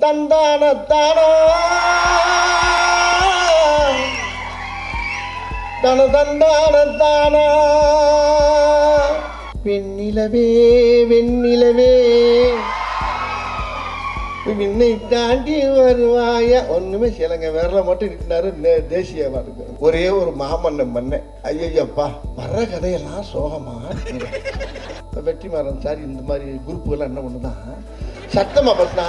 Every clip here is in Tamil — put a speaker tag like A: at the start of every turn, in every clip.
A: தந்தான தானா தன வெண்ணிலவே வெண்ணிலவே. விண்ணை தாண்டி வருவாய. ஒண்ணுமே சிலங்க விரல மட்டும் நின்னாரு தேசியமா இருக்கு ஒரே ஒரு மாமன்னம் பண்ணேன் ஐயப்பா வர்ற கதையெல்லாம் சோகமா? இருக்குங்க. இப்ப வெற்றிமாறன் சார் இந்த மாதிரி குரூப்புகள்லாம் என்ன பண்ணுதான் சத்தமா பார்த்தா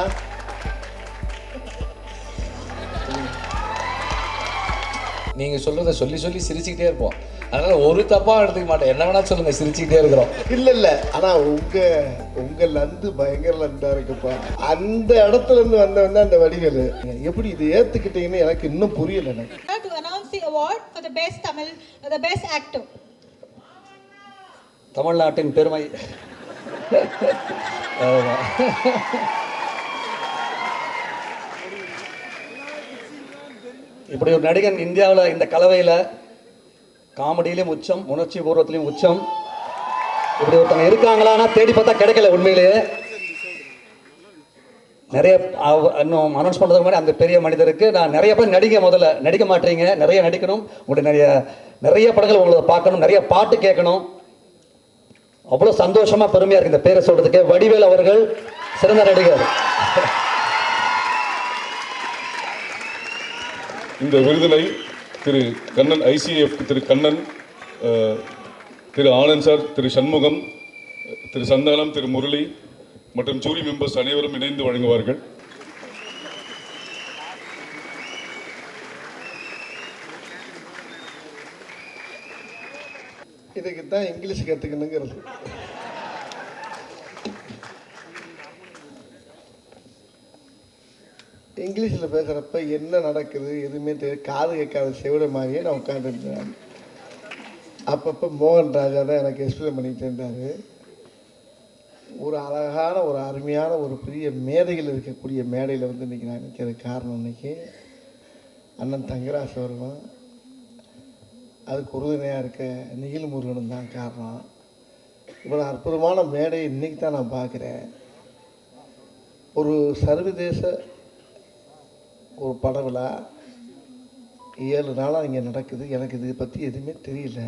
B: நீங்க சொல்றத சொல்லி சொல்லி சிரிச்சுக்கிட்டே இருப்போம். அதனால ஒரு தப்பா எடுத்துக்க மாட்டேன். என்ன வேணா சொல்லுங்க சிரிச்சுக்கிட்டே இருக்கிறோம்.
A: இல்ல இல்ல. ஆனா உங்க உங்க லந்து பயங்கர லந்தா இருக்குப்பா. அந்த இடத்துல இருந்து வந்தவன் தான் அந்த வடிவேலு. எப்படி இது ஏத்துக்கிட்டீங்கன்னு எனக்கு இன்னும் புரியல எனக்கு.
C: To announce
B: இப்படி ஒரு நடிகன் இந்தியாவில் இந்த கலவையில் காமெடியிலையும் உச்சம் உணர்ச்சி பூர்வத்திலையும் உச்சம். இப்படி ஒருத்தங்க இருக்காங்களான்னா தேடி பார்த்தா கிடைக்கல உண்மையிலேயே. நிறைய இன்னும் அனௌன்ஸ் பண்ணுறதுக்கு முன்னாடி அந்த பெரிய மனிதருக்கு நான் நிறைய பேர் நடிக்க முதல்ல. நடிக்க மாட்டீங்க. நிறைய நடிக்கணும். உங்களுடைய நிறைய நிறைய படங்கள் உங்களை பார்க்கணும். நிறைய பாட்டு கேட்கணும். அவ்வளோ சந்தோஷமாக பெருமையாக இருக்குது இந்த பேரை சொல்கிறதுக்கு வடிவேல் அவர்கள் சிறந்த நடிகர்.
D: இந்த விருதினை திரு கண்ணன் ஐசிஎஃப் திரு கண்ணன் திரு ஆனந்த் சார் திரு சண்முகம் திரு சந்தானம் திரு முரளி மற்றும் ஜூரி மெம்பர்ஸ் அனைவரும் இணைந்து வழங்குவார்கள்.
A: இதுக்கு தான் இங்கிலீஷ் கற்றுக்கணுங்கிறது இங்கிலீஷில் பேசுகிறப்ப என்ன நடக்குது எதுவுமே தெரியாது. காது கேட்காத செவிடமாகவே நான் உட்காந்துருந்தேன் அப்பப்போ மோகன் ராஜா தான் எனக்கு எக்ஸ்பிளைன் பண்ணிட்டு இருந்தார். ஒரு அழகான ஒரு அருமையான ஒரு பெரிய மேதைகள் இருக்கக்கூடிய மேடையில் வந்து இன்றைக்கி நான் நிற்கிறது காரணம் இன்னைக்கு அண்ணன் தங்கராசு வருவான் அதுக்கு உறுதுணையாக இருக்க நிகில் முருகனும் தான் காரணம். இவ்வளோ அற்புதமான மேடையை இன்னைக்கு தான் நான் பார்க்குறேன். ஒரு சர்வதேச ஒரு பட விழா ஏழு நாளாக இங்கே நடக்குது. எனக்கு இதை பற்றி எதுவுமே தெரியல.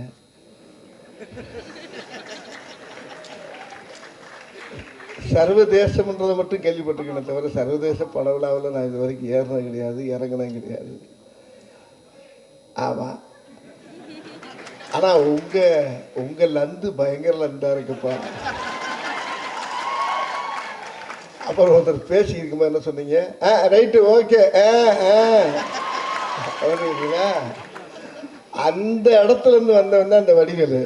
A: சர்வதேசம்ன்றதை மட்டும் கேள்விப்பட்டிருக்கேனே தவிர சர்வதேச பட விழாவில் நான் இது வரைக்கும் ஏறினது கிடையாது இறங்கினது கிடையாது. ஆமாம் ஆனால் உங்கள் உங்கள் லந்து பயங்கர லந்தாக இருக்குப்பா. அப்புறம் ஒருத்தர் பேசி இருக்கும்போது என்ன சொன்னீங்க? ஆ ரைட்டு ஓகே ஆ ஆ. அப்படிங்களா அந்த இடத்துல இருந்து வந்தவன் தான் அந்த வடிவேலு.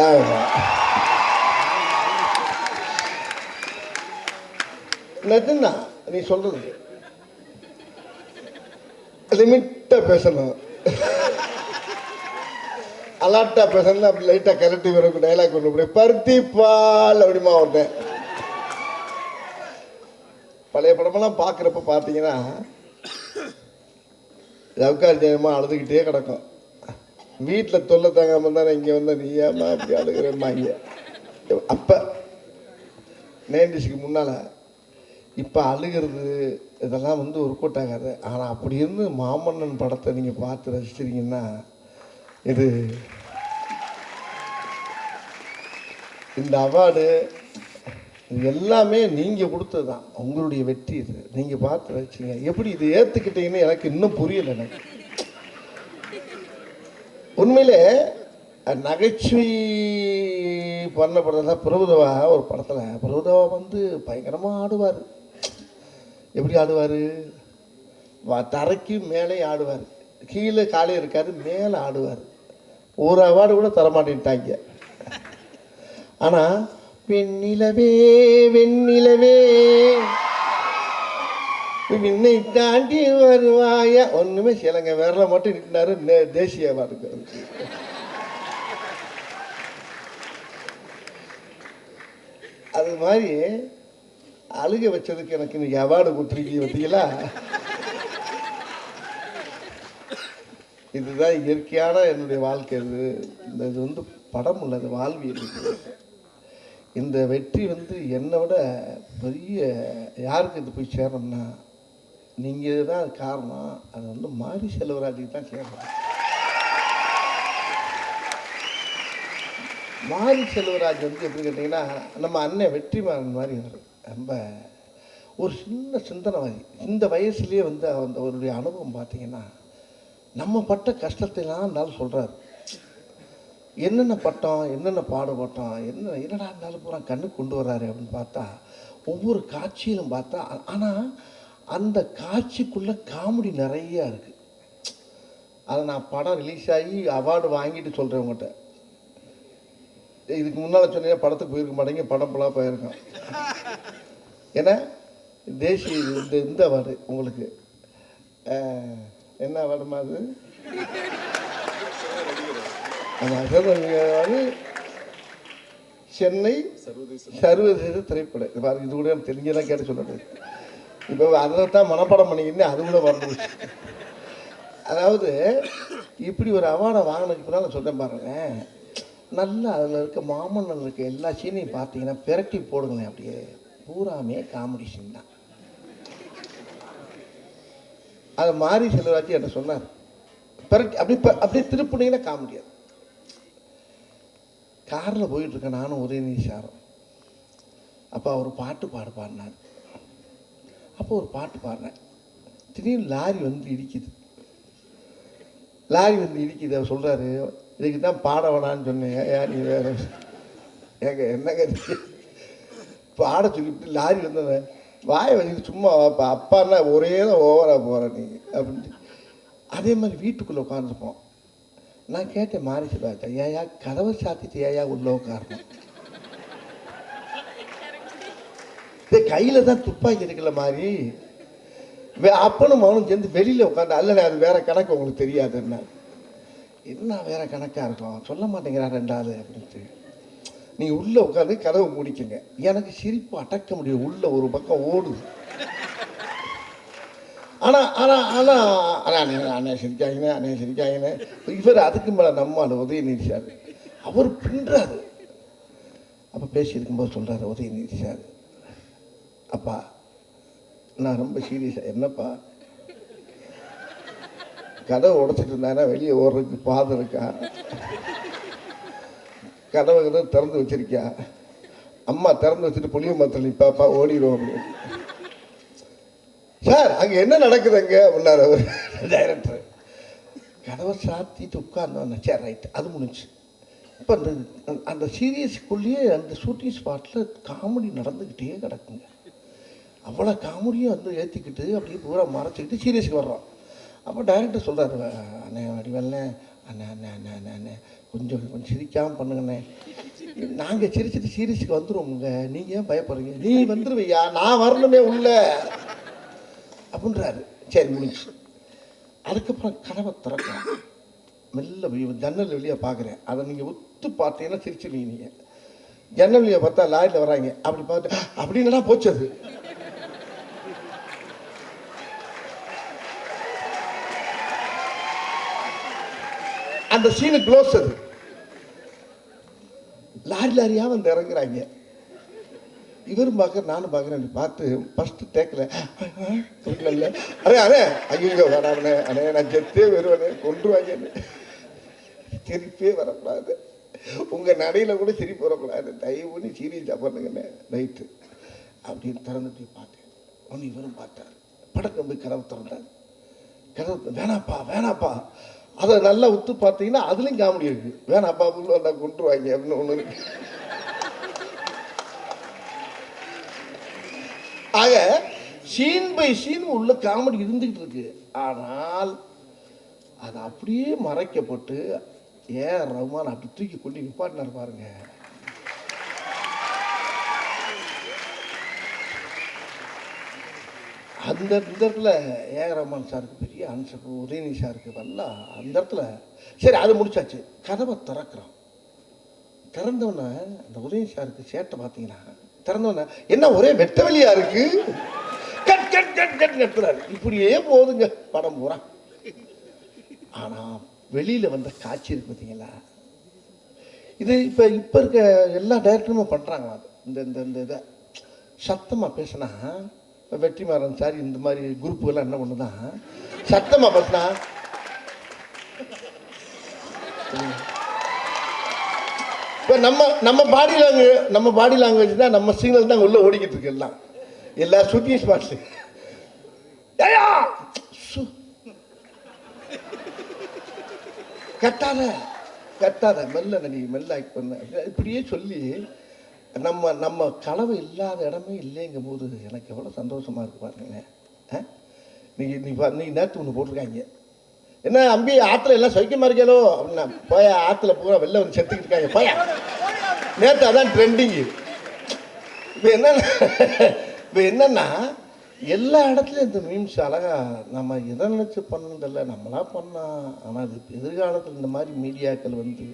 A: ஆமா. நிஜம்தான் நீ சொல்றது. லிமிட்டாக பேசணும். அலாட்டாக பேசணும் அப்படி லைட்டாக கரட்டி வரும் டைலாக் ஒன்று பருத்தி பால் அப்படிமா ஒருத்தன். பழைய படமெல்லாம் பார்க்குறப்ப பார்த்தீங்கன்னா ஜவுக்கார் ஜெயமா அழுதுகிட்டே கிடக்கும். வீட்டில் தொல்லை தாங்காமல் தானே இங்கே வந்தால் நீ ஏமா அப்படி அழுகிறேம்மா இங்கே. அப்போ நைன்டிஸ்க்கு முன்னால் இப்போ அழுகிறது இதெல்லாம் வந்து ஒரு கூட்டாகாது ஆனால் அப்படி இருந்து மாமன்னன் படத்தை நீங்கள் பார்த்து ரசிச்சிருங்கன்னா இது இந்த அவார்டு இது எல்லாமே நீங்கள் கொடுத்தது தான் உங்களுடைய வெற்றி இது. நீங்கள் பார்த்து வச்சிங்க. எப்படி இது ஏற்றுக்கிட்டீங்கன்னு எனக்கு இன்னும் புரியல எனக்கு. உண்மையிலே நகைச்சுவை பண்ண படம் தான் பிரபுதவா ஒரு படத்தில் பிரபுதவா வந்து பயங்கரமாக ஆடுவார். எப்படி ஆடுவார்? தரைக்கு மேலே ஆடுவார். கீழே காலே இருக்காரு மேலே ஆடுவார். ஒரு அவார்டு கூட தரமாட்டேன்ட்டாங்க. ஆனால் வெண்ணிலவே வெண்ணிலவே. விண்ணை தாண்டி வருவாயா. ஒன்றுமே செய்யலைங்க. விரல மட்டும் நிற்கிறாரு தேசிய அவார்டுக்கு. அது மாதிரி அழுக வச்சதுக்கு எனக்கு இன்னைக்கு அவார்டு கொடுத்துருக்கீங்க பார்த்தீங்களா? இதுதான் இயற்கையான என்னுடைய வாழ்க்கை. இது இந்த இது வந்து படம் உள்ளது வாழ்வியல். இந்த வெற்றி வந்து என்னை விட பெரிய யாருக்கு இது போய் சேரணும்னா நீங்கள் தான் அது காரணம். அது வந்து மாரி செல்வராஜுக்கு தான் சேரணும். மாரி செல்வராஜ் வந்து எப்படி கேட்டிங்கன்னா நம்ம அண்ணன் வெற்றிமாறன் மாதிரி அவர். ரொம்ப ஒரு சின்ன சிந்தனைவாதி. இந்த வயசுலேயே வந்து அந்த அவருடைய அனுபவம் பார்த்தீங்கன்னா நம்ம பட்ட கஷ்டத்தைலாம் இருந்தாலும் சொல்கிறார் என்னென்ன பட்டம் என்னென்ன பாடுபட்டோம் என்ன என்னடா இருந்தாலும் பூரா கண்ணுக்கு கொண்டு வர்றாரு அப்படின்னு பார்த்தா ஒவ்வொரு காட்சியிலும் பார்த்தா ஆனால் அந்த காட்சிக்குள்ளே காமெடி நிறையா இருக்குது அதை நான் படம் ரிலீஸ் ஆகி அவார்டு வாங்கிட்டு சொல்கிறேன் உங்கள்கிட்ட. இதுக்கு முன்னால் சொன்னீங்க படத்துக்கு போயிருக்க மாட்டேங்க படம் ஃபுல்லாக போயிருக்கோம் ஏன்னா தேசிய இந்த இந்த அவார்டு உங்களுக்கு. என்ன அவார்டுமா அது? ஆமாம் அவார்டு சென்னை சர்வதேச திரைப்படம். இது பாருங்க இது கூட எனக்கு தெரிஞ்சதான் கேட்டு சொல்லுறது இப்போ அதை தான் மனப்பாடம் பண்ணிக்கின்னு அது கூட வரணும். அதாவது இப்படி ஒரு அவார்டை வாங்கினதுக்கு பின்னால் நான் சொல்கிறேன் பாருங்க நல்லா அதில் இருக்க மாமன்னன் இருக்க எல்லா சீனையும் பார்த்தீங்கன்னா பிரட்டி போடுங்களேன் அப்படியே. பூராமே காமெடி சீன் தான். அதை மாறி செல்வராஜ் என்ன சொன்னார். பிரட்டி அப்படி அப்படியே திருப்பினீங்கன்னா காமெடியாது காரில் போயிட்டுருக்கேன் நானும் உதயநிதி சாரும். அப்போ அவர் பாட்டு பாடு பாடினார். அப்போ ஒரு பாட்டு பாடினேன். திடீர்னு லாரி வந்து இடிக்குது. லாரி வந்து இடிக்குது. அவர் சொல்கிறாரு இதுக்கு தான் பாட வேணான்னு சொன்னேன் ஏன் நீ வேற ஏங்க என்னங்க இது? பாட சொல்லிவிட்டு லாரி வந்து வாயை வச்சுட்டு சும்மா அப்பா அப்பான்னா ஒரே தான் ஓவராக போகிற நீ. அப்படின்ட்டு. அதே மாதிரி வீட்டுக்குள்ளே உட்காந்துருப்போம் நான் கேட்டேன் மாரிசு சிவாஜா ஏயா கதவை சாத்திட்டு ஏயா உள்ள உட்காரணும்? கையில் தான் துப்பாக்கி இருக்குல்ல மாதிரி அப்பனும் மகனும் சேர்ந்து வெளியில் உட்காந்து அல்ல அது வேற கணக்கு உங்களுக்கு தெரியாது என்ன என்ன வேற கணக்காக இருக்கும்? சொல்ல மாட்டேங்கிறா ரெண்டாவது அப்படின்ட்டு. நீ உள்ளே உட்காந்து கதவை முடிக்குங்க. எனக்கு சிரிப்பு அடக்க முடியும். உள்ள ஒரு பக்கம் ஓடுது. ஆனால் ஆனால் ஆனால் ஆனால் அண்ணே அண்ணே சிரிக்காங்கண்ணே அண்ணே சிரிக்காங்கண்ணே இவர் அதுக்கு மேலே நம்ம அந்த உதயநிதி சார். அவர் பின்றாரு. அப்போ பேசியிருக்கும்போது சொல்கிறாரு உதயநிதி சார் அப்பா நான் ரொம்ப சீரியஸாக என்னப்பா? கதவை உடைச்சிட்டு இருந்தானா வெளியே ஓடுறதுக்கு பாதை இருக்கா? கதவை கதவை திறந்து வச்சிருக்கியா? அம்மா திறந்து வச்சுட்டு புளிய மரத்தில் நிற்பாப்பா ஓடிடுவோம் அப்படின்னு. சார் அங்கே என்ன நடக்குதுங்க? அங்கே அவர் டைரக்டர் கதவை சாத்திட்டு உட்கார்ந்தோம் சரி ரைட் அது முடிஞ்சு. இப்போ அந்த அந்த சீரியஸ்க்குள்ளேயே அந்த ஷூட்டிங் ஸ்பாட்டில் காமெடி நடந்துக்கிட்டே கிடக்குங்க. அவ்வளோ காமெடியும் வந்து ஏற்றிக்கிட்டு அப்படியே பூரா மறைச்சிக்கிட்டு சீரியஸ்க்கு வர்றோம். அப்போ டைரக்டர் சொல்கிறாரு அண்ணே வடிவல்ண்ணே அண்ணே அண்ணே அண்ணே அண்ணே அண்ணே கொஞ்சம் கொஞ்சம் சிரிக்காமல் பண்ணுங்கண்ணே. நாங்கள் சிரிச்சிட்டு சீரியஸுக்கு வந்துடுவோமுங்க நீங்கள் ஏன் பயப்படுறீங்க? நீ வந்துடுவையா நான் வரணுமே உள்ள. அப்படின்றாரு. சரி முடிஞ்சு அதுக்கப்புறம் கதவை திறக்கிறேன் மெல்ல ஜன்னல் வழியாக பார்க்குறேன். அதை நீங்கள் ஒத்து பார்த்தீங்கன்னா சிரிச்சிருவீங்க நீங்கள் ஜன்னல் வெளியே பார்த்தா லாரியில் வராங்க. அப்படி பார்த்து அப்படின்னா போச்சு அது. அந்த சீனு க்ளோஸ் அது. லாரி லாரியாக வந்து இறங்குறாங்க. இவரும் பார்க்குற நானும் பார்க்குறேன். பார்த்து ஃபஸ்ட்டு டேக்கில் இல்லை அரே அரே ஐயோ வராமனே அண்ணே நான் செத்தே வருவேனே கொண்டுருவாங்க சிரிப்பே வரக்கூடாது. உங்கள் நடையில் கூட சிரிப்பு வரக்கூடாது. தயவு பண்ணி சீரியஸாக பண்ணுங்கண்ணே ரைட்டு அப்படின்னு போய் பார்த்தேன். ஒன்று இவரும் பார்த்தார். படக்கம் போய் கதவு திறந்தார். கதவு வேணாப்பா வேணாப்பா. அதை நல்லா உத்து பார்த்தீங்கன்னா அதுலேயும் காமெடி இருக்குது வேணாப்பா உள்ள வந்தால் கொண்டுருவாங்க அப்படின்னு ஒன்று இருக்கு. ஆக சீன் பை சீன் உள்ள காமெடி இருந்துகிட்டு இருக்கு. ஆனால் அது அப்படியே மறைக்கப்பட்டு ஏன் ரகுமான் அப்படி தூக்கி கொண்டு நிப்பாட்டினார் பாருங்க. அந்த இந்த இடத்துல ஏ ரஹ்மான் சாருக்கு பெரிய ஆன்சர் உதயநிதி சாருக்கு நல்லா அந்த இடத்துல சரி அது முடிச்சாச்சு. கதவை திறக்கிறோம் திறந்தவொடனே அந்த உதயநிதி சாருக்கு சேட்டை பார்த்தீங்கன்னா திறந்தோன்னா என்ன ஒரே வெட்ட வெளியா இருக்கு? கட் கட் கட் கட் கட்டுறாரு இப்படியே போதுங்க படம் பூரா. ஆனால் வெளியில் வந்த காட்சி இருக்கு பார்த்தீங்களா இது இப்போ இப்போ இருக்க எல்லா டைரக்டருமே பண்ணுறாங்க அது. இந்த இந்த இந்த இதை. சத்தமாக பேசினா வெற்றிமாறன் சார் இந்த மாதிரி குரூப்புகள்லாம் என்ன பண்ணுதான் சத்தமாக பேசினா இப்போ நம்ம நம்ம பாடி லாங்குவேஜ் நம்ம பாடி லாங்குவேஜ் தான் நம்ம சிக்னல் தான் உள்ளே ஓடிக்கிட்டு இருக்கு எல்லாம். எல்லா சுத்தி ஸ்பாட்ஸு ஏயா சு. கட்டாத கட்டாத மெல்ல நீ மெல்ல ஆக்ட் பண்ண. இப்படியே சொல்லி நம்ம நம்ம கலவை இல்லாத இடமே இல்லைங்கும் போது எனக்கு எவ்வளோ சந்தோஷமாக இருக்கு பாருங்களேன். ஆ? நீ நீ நீ நேற்று ஒன்று போட்டிருக்காங்க. என்ன அம்பி ஆற்றுல எல்லாம் சௌக்கியமா இருக்கேளோ அப்படின்னா போய ஆற்றுல பூரா வெளில வந்து செத்துக்கிட்டு இருக்காங்க. போய. நேற்று அதான் ட்ரெண்டிங்கு இப்போ என்னன்னா இப்போ என்னன்னா எல்லா இடத்துலையும் இந்த மீம்ஸ் அழகா நம்ம எதை நினச்சி பண்ணதில்ல நம்மளா பண்ணா. ஆனால் அது எதிர்காலத்தில் இந்த மாதிரி மீடியாக்கள் வந்து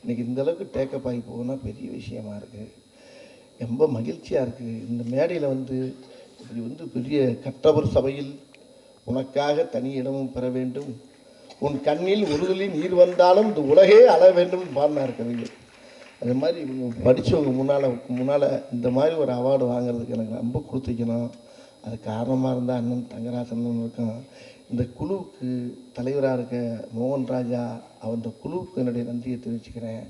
A: இன்னைக்கு இந்த அளவுக்கு டேக்கப் ஆகி போகுதுன்னா பெரிய விஷயமா இருக்குது ரொம்ப மகிழ்ச்சியாக இருக்குது இந்த மேடையில் வந்து இப்படி வந்து பெரிய கற்றவர் சபையில் உனக்காக தனி இடமும் பெற வேண்டும். உன் கண்ணில் உறுதலி நீர் வந்தாலும் இந்த உலகே அழ வேண்டும் பாடினார் கவிஞர். அது மாதிரி இவங்க படித்தவங்க முன்னால் முன்னால் இந்த மாதிரி ஒரு அவார்டு வாங்குறதுக்கு எனக்கு ரொம்ப கொடுத்துக்கணும் அது காரணமாக இருந்தால் அண்ணன் தங்கராசன் இருக்கும். இந்த குழுவுக்கு தலைவராக இருக்க மோகன் ராஜா அந்த குழுவுக்கு என்னுடைய நன்றியை தெரிவிச்சுக்கிறேன்.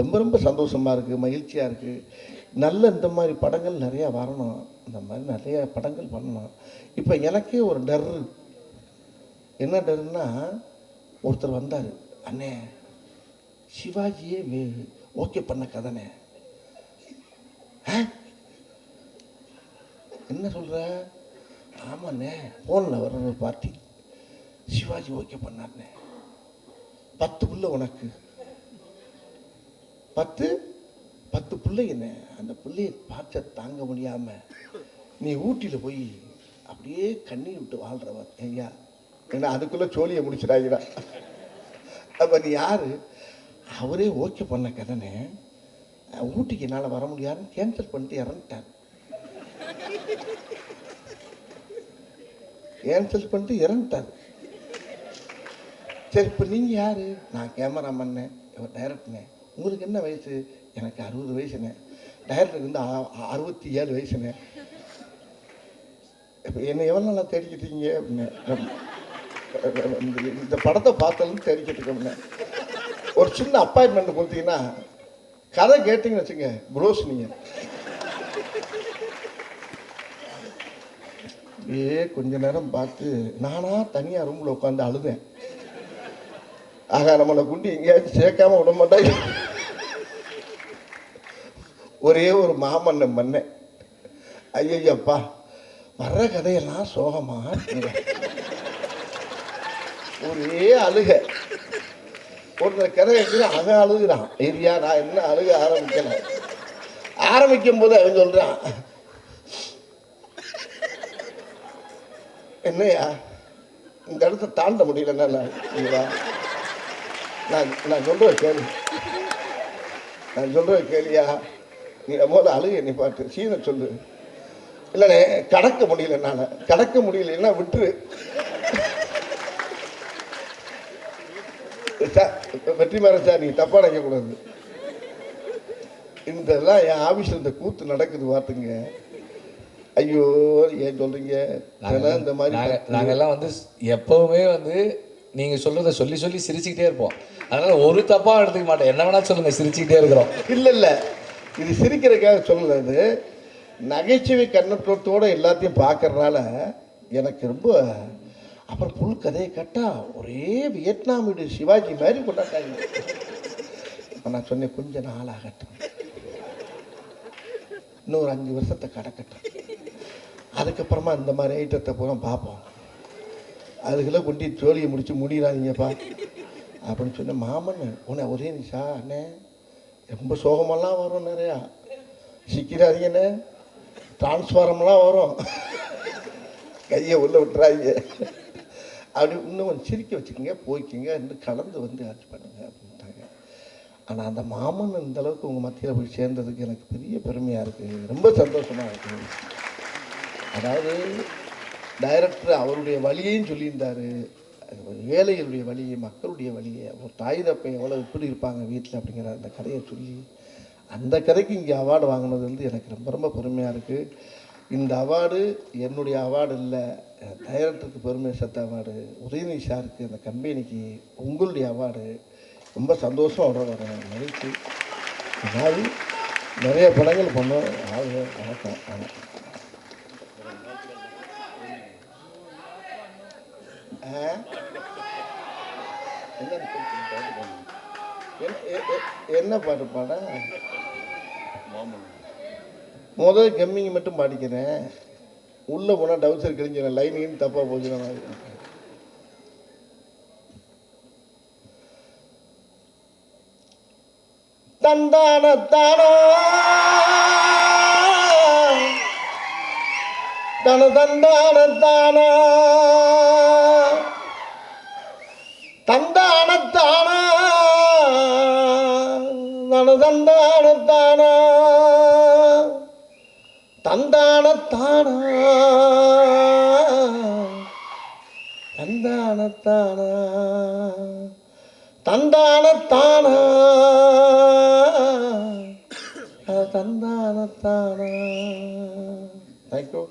A: ரொம்ப ரொம்ப சந்தோஷமாக இருக்குது மகிழ்ச்சியாக இருக்குது நல்ல இந்த மாதிரி படங்கள் நிறையா வரணும். இந்த மாதிரி நிறைய படங்கள் பண்ணணும். இப்போ எனக்கே ஒரு டர். என்ன டர்னால் ஒருத்தர் வந்தார் அண்ணே சிவாஜியே வே ஓகே பண்ண கதனே. ஆ? என்ன சொல்ற? ஆமாண்ணே ஃபோனில் வர்ற ஒரு பார்ட்டி. சிவாஜி ஓகே பண்ணார்ண்ணே. பத்து புள்ள உனக்கு. பத்து? பத்து பிள்ளைங்கண்ணே அந்த பிள்ளைய பார்த்த தாங்க முடியாம நீ ஊட்டியில் போய் அப்படியே கண்ணீர் விட்டு வாழ்கிறவன் ஐயா. ஏன்னா அதுக்குள்ளே சோழியை முடிச்சிடாங்கடா அப்போ நீ யாரு? அவரே ஓகே பண்ண கடனே ஊட்டிக்கு என்னால் வர முடியாதுன்னு கேன்சல் பண்ணிட்டு இறந்துட்டார். கேன்சல் பண்ணிட்டு இறந்துட்டார். சரி இப்போ நீங்கள் யார்? நான் கேமராமேன்னு இவர் டைரக்டர்னே உங்களுக்கு என்ன வயசு? எனக்கு அறுபது வயசுண்ணே டைரக்டருக்கு வந்து அறுபத்தி ஏழு வயசுனே இப்போ என்னை எவ்வளோ நாளாக தேடிக்கிட்டீங்க அப்படின்னு. இந்த- படத்தை பார்த்தாலும் தெரிஞ்சுட்டு இருக்கோம்னே ஒரு சின்ன அப்பாயின்மெண்ட் கொடுத்தீங்கன்னா கதை கேட்டிங்கன்னு வச்சுங்க ப்ரோஸ் நீங்கள் ஏ கொஞ்ச நேரம் பார்த்து நானா தனியாக ரூமில் உட்காந்து அழுதேன். ஆகா நம்மளை குண்டி எங்கேயாச்சும் சேர்க்காம விட மாட்டாங்க. ஒரே ஒரு மாமன்ன மன்னன் ஐயப்பா வர்ற கதையெல்லாம் சோகமா ஒரே அழுக. ஒருத்தர் கதை எடுத்து அவன் அழுகுறான். ஏரியா நான் என்ன அழுக ஆரம்பிக்கிறேன் ஆரம்பிக்கும் போது அவன் சொல்றான் என்னையா இந்த இடத்த தாண்ட முடியலன்னா நான் நான் சொல்ற கேள்வி. நான் சொல்ற கேள்வியா? நீ போல அழுக நீ பார்த்து சீனை சொல்லு. இல்லைண்ணே கடக்க முடியல என்னால. கடக்க முடியலன்னா விட்டுரு. சார் வெற்றிமாறன் சார் நீங்கள் தப்பாக நினைக்கக்கூடாது. இதெல்லாம் என் ஆஃபீஸில் இந்த கூத்து நடக்குது பார்த்துங்க ஐயோ ஏன் சொல்கிறீங்க இந்த மாதிரி
E: நாங்க நாங்கெல்லாம் வந்து எப்பவுமே வந்து நீங்க சொல்றத சொல்லி சொல்லி சிரிச்சுக்கிட்டே இருப்போம். அதனால ஒரு தப்பா எடுத்துக்க மாட்டோம் என்ன வேணா சொல்லுங்க சிரிச்சுக்கிட்டே இருக்கிறோம்.
A: இல்லை இல்லை. இது சிரிக்கிறதுக்காக சொல்லல இது. நகைச்சுவை கண்ணோட்டத்தோடு எல்லாத்தையும் பார்க்கறதுனால எனக்கு ரொம்ப அப்புறம் புல் கதையை கேட்டால் ஒரே வியட்நாம் வீடு சிவாஜி மாதிரி கொண்டாட்டாங்க அப்போ நான் சொன்னேன் கொஞ்ச நாள் ஆகட்டும் இன்னொரு அஞ்சு வருஷத்தை கடக்கட்டும். அதுக்கப்புறமா இந்த மாதிரி ஐட்டத்தை பூரா பார்ப்போம். அதுக்குள்ளே கொண்டு ஜோலியை முடித்து முடியலாதீங்கப்பா அப்படின்னு சொன்ன மாமன் உன்னை ஒரே நிஷா அண்ணே ரொம்ப சோகமெல்லாம் வரும் நிறையா. சிக்கிறாதீங்கண்ணே டிரான்ஸ்ஃபாரம்லாம் வரும். கையை உள்ளே விட்டுறாங்க அப்படி இன்னும் கொஞ்சம் சிரிக்க வச்சுக்கோங்க போய்க்கிங்க இன்னும் கலந்து வந்து ஆட்சி பண்ணுங்க அப்படின்ட்டாங்க. ஆனால் அந்த மாமன் இந்த அளவுக்கு உங்கள் மத்தியில் போய் சேர்ந்ததுக்கு எனக்கு பெரிய பெருமையாக இருக்குது ரொம்ப சந்தோஷமாக இருக்குது அதாவது டைரக்டர் அவருடைய வழியையும் சொல்லியிருந்தார். அது வழியை மக்களுடைய வழியை ஒரு தாய் தப்பை எவ்வளோ எப்படி இருப்பாங்க வீட்டில் அப்படிங்கிற அந்த கதையை சொல்லி அந்த கதைக்கு இங்கே அவார்டு வாங்கினது வந்து எனக்கு ரொம்ப ரொம்ப பெருமையாக இருக்குது இந்த அவார்டு என்னுடைய அவார்டு இல்லை. டைரக்டருக்கு பெருமை சத்த அவார்டு. உதயநிதி சாருக்கு அந்த கம்பெனிக்கு உங்களுடைய அவார்டு. ரொம்ப சந்தோஷம் அவரோட மகிழ்ச்சி. மாதிரி நிறைய படங்கள் பண்ணோம். ஆளுங்க வணக்கம். வணக்கம் என்ன? பாட்டு பாட முதல் கம்மிங்க மட்டும் பாடிக்கிறேன். உள்ளே போனால் டவுசர் கிழிஞ்சிடும் லைனிங் தப்பாக போச்சுன மாதிரி. தந்தானத்தானா? தானா தன தந்தான தானா தந்தானத்தானா? தன தந்தானத்தானா? தந்தானத்தானா? தந்தானத்தானா? தந்தானத்தானா தந்தானத்தானா தேங்க்யூ